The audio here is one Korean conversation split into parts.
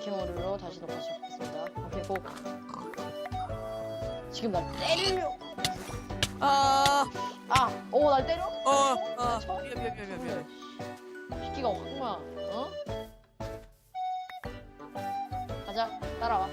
밀키머리로 다시 녹화 시작하겠습니다. 오케이 고. 지금 날 때리려. 아, 아, 오, 날 때려? 어, 아, 쳐? 미안, 미안, 미안, 미안, 미안. 새끼가 확마, 어? 가자, 따라와.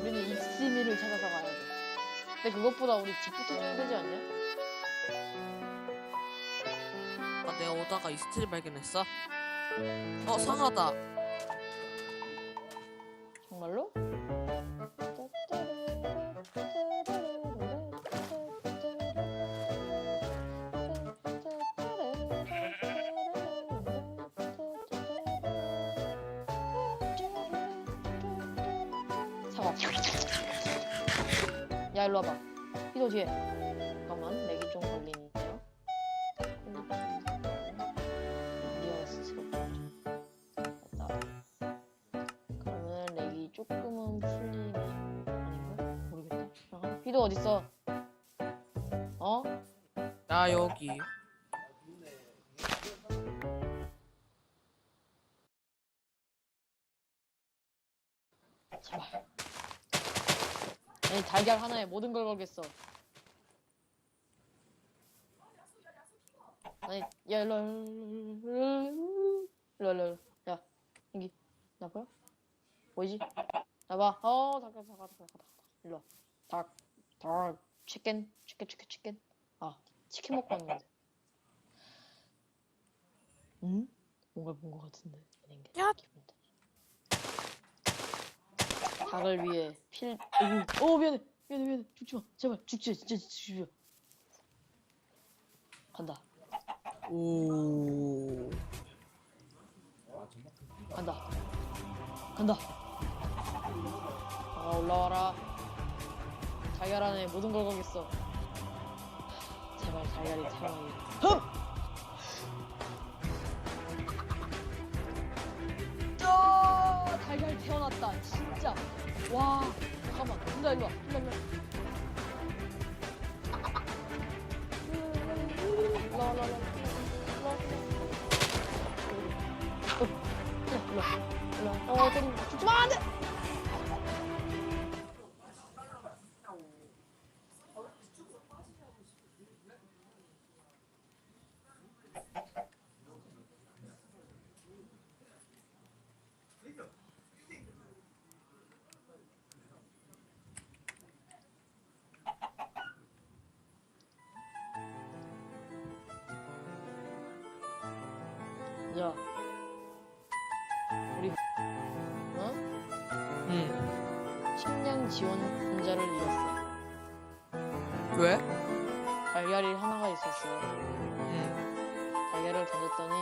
우리는 익스미를 찾아서 가야 돼. 근데 그것보다 우리 집부터 줘야 되지 않냐? 아, 내가 오다가 이스트를 발견했어. 어, 상하다. 야 일로 와봐. 이도 뒤에. 잠깐만 렉이 좀 걸리는데요. 미디어 스스로 됐다. 그러면 렉이 조금은 풀리네. 아닌가? 모르겠다. 잠깐. 피도 어딨어? 어? 나 여기. 제발. 아니 달걀 하나에 모든 걸 걸겠어. 아니 야 일로 와. 야 여기 나 보여? 보이지? 나 봐. 어 잠깐 잠깐 잠깐 잠깐 일로 와. 닭, 닭, 치킨, 치킨, 치킨, 치킨. 아 치킨 먹고 왔는데. 응? 뭔가 본 것 같은데. 아닌 게 야. 기분다. 닭을 위해 필. 어이구, 어 미안해, 미안해, 미안해. 죽지 마, 제발 죽지, 마, 진짜 죽지 마. 간다, 오. 간다, 간다. 아 올라와라. 달걀 안에 모든 걸 거겠어. 제발 달걀이 태어나길. 와, 잠깐만. 일로 와, 일로 와. 일로 와, 일로 와. 일로 와, 일로 와, 일로 와. 일로 와. 어, 일로 와, 일로 와. 일로 와. 어, 때린다. 죽지 마, 안 돼! 야. 우리, 어? 응. 식량 지원자를 잃었어. 왜? 달걀이 하나가 있었어. 응. 달걀을 던졌더니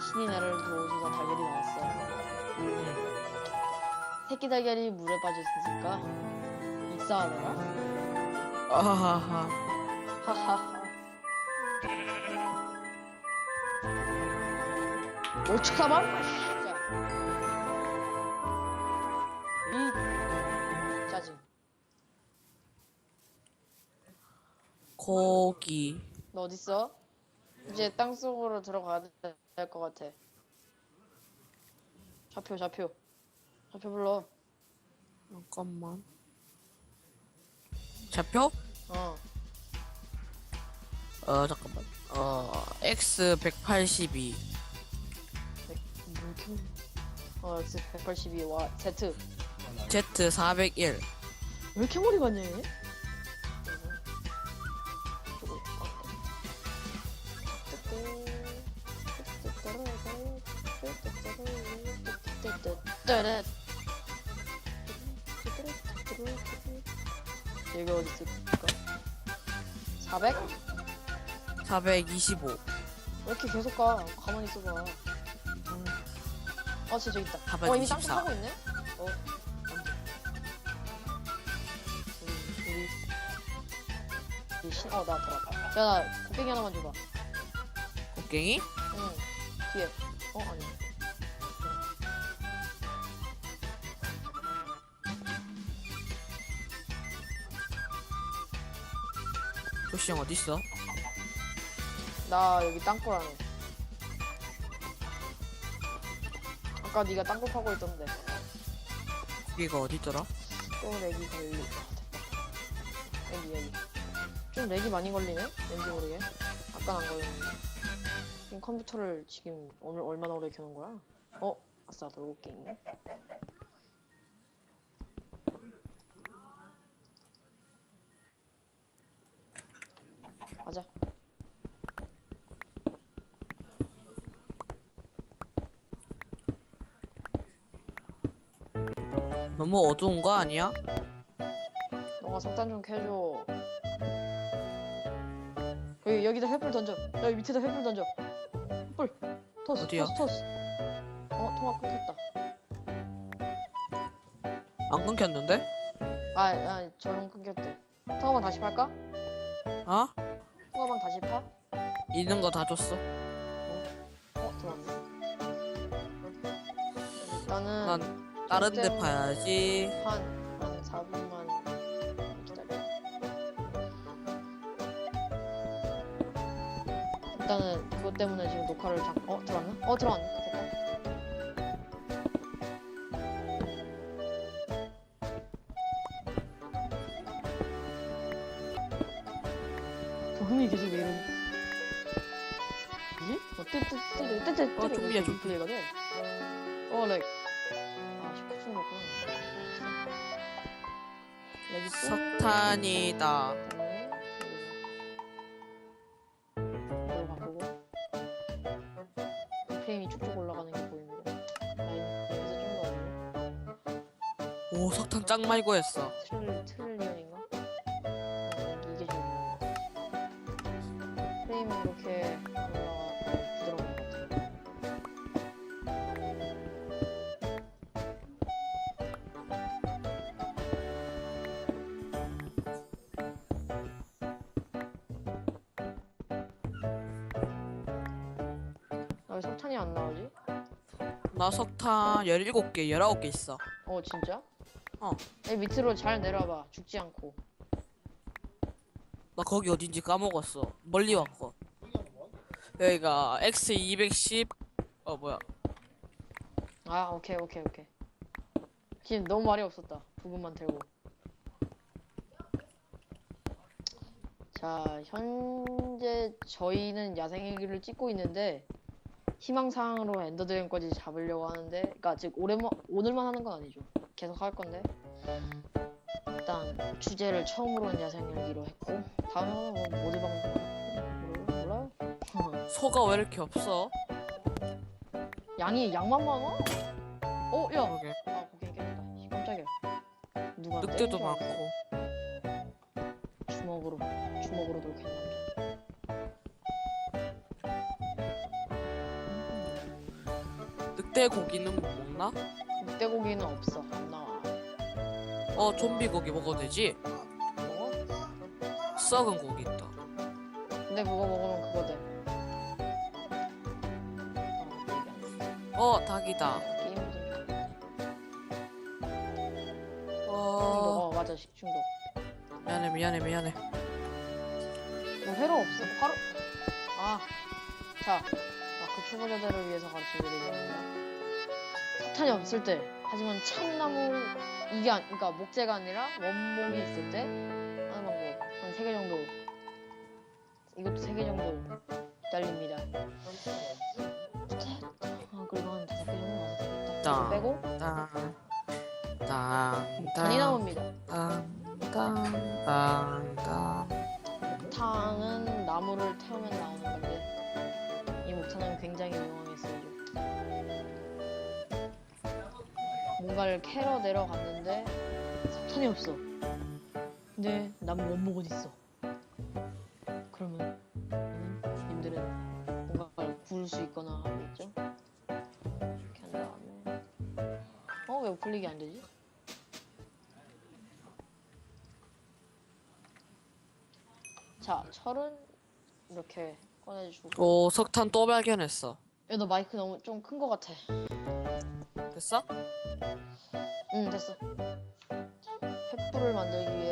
신이 나를 도우셔서 달걀이 나왔어. 응. 새끼 달걀이 물에 빠졌으니까 익사하더라. 아하하. 하하하. 오죽하만 진짜. 이 짜증. 고기. 너 어딨어? 이제 땅 속으로 들어가야 될 것 같아. 좌표, 좌표. 좌표 불러. 잠깐만. 잡혀? 어. 어, 잠깐만. 어, X 182. 어, X 182, 와, Z. Z 401. 왜 이렇게 머리 가냐, 얘? 여기 어디 있을까? 400? 425. 왜 이렇게 계속 가? 가만히 있어봐. 음. 어, 진짜 저기 있다. 어, 이미 땅콩 424. 하고 있네? 어. 우리, 우리. 신, 어, 나 들어왔다. 야, 나 곡괭이 하나만 줘봐. 곡괭이? 응. 뒤에. 어, 아니. 조시 형 어딨어? 나 여기 땅굴 안에. 아까 네가 딴 거 파고 있던데. 여기가 어디더라? 또 렉이 걸리. 아, 됐다. 여기 여기. 좀 렉이 많이 걸리네. 왠지 모르게. 아까 안 걸렸는데. 지금 컴퓨터를 지금 오늘 얼마나 오래 켜놓은 거야? 어? 아싸 놀고 게임. 가자. 너무 어두운 거 아니야? 너가 석탄 좀 캐줘. 여기 여기다 횃불 던져. 여기 밑에다 횃불 던져. 횃불. 토스. 어디야? 토스 토스. 어 통화 끊겼다. 안 끊겼는데? 아, 아 저런 끊겼대. 통화방 다시 팔까? 어? 통화방 다시 파? 있는 거 다 줬어. 어 들어왔네. 일단은 난 다른 데 파야지. 한 한 4분만 기다려. 일단은 그것 때문에 지금 녹화를 잠. 어 들어왔나? 어 들어왔네. 됐다. 도금이 계속 왜 이러니? 뭐지? 어, 뜨 뜨 뜨 뜨 뜨뜨 어, 좀비야, 좀비. 어, 렉. 석탄이다. 네, 여기서. 이걸 바꾸고. 프레임이 쭉쭉 올라가는 게 보입니다. 라인, 여기서 좀더. 오, 석탄 짱 많이 구했어. 트릴, 트릴리언인가? 아, 이게 중요해. 프레임이 이렇게 안 나오지? 나 석탄 17개, 19개 있어. 어, 진짜? 어. 이 밑으로 잘 내려와봐. 죽지 않고. 나 거기 어딘지 까먹었어. 멀리 왔고. 여기가 X210, 어, 뭐야. 아, 오케이, 오케이, 오케이. 지금 너무 말이 없었다. 부분만 들고. 자, 현재 저희는 야생일기를 찍고 있는데 희망사항으로 엔더드래곤까지 잡으려고 하는데, 그러니까 즉 올해만 오늘만 하는 건 아니죠. 계속 할 건데. 일단 주제를 처음으로는 야생일기로 했고 다음에는 뭐 모드 방송 몰라요? 몰라요? 소가 왜 이렇게 없어? 양이 양만 많아? 어, 야, 그러게. 아 거기 깼다. 씨, 깜짝이야. 누가 늑대도. 많고. 주먹으로 주먹으로 남자. 늑대 고기는 못 먹나? 늑대 고기는 없어. 안 나와. 어, 좀비 고기 먹어도 되지? 먹어? 썩은 고기 있다. 근데 그거 먹으면 그거 돼. 어, 닭이다. 게임 좀. 어, 어 맞아 식중독. 미안해, 미안해, 미안해. 뭐 회로 없어. 바로. 아, 자, 아, 그 초보자들을 위해서 가르쳐드리겠습니다. 석탄이 없을 때, 하지만 참나무 이게 안, 그러니까 목재가 아니라 원목이 있을 때 하는 방법 한 세 개 정도. 이것도 세 개 정도 기다립니다. 아 그리고 한 다섯 개 정도 와도 되겠다. 빼고 많이 땅, 나옵니다. 땅, 땅, 땅, 땅. 목탄은 나무를 태우면 나오는 굉장히 쓰이죠. 뭔가를 캐러 내려갔는데 석탄이 없어. 근데 나무 원목 어디 있어? 그러면 음, 님들은 뭔가를 구울 수 있거나 하겠죠? 이렇게 한 다음에 어? 왜 풀리기 안 되지? 자, 철은 이렇게 꺼내주고. 오, 석탄 또 발견했어. 야, 너 마이크 너무 좀 큰 거 같아. 됐어? 응, 됐어. 횃불을 만들기 위해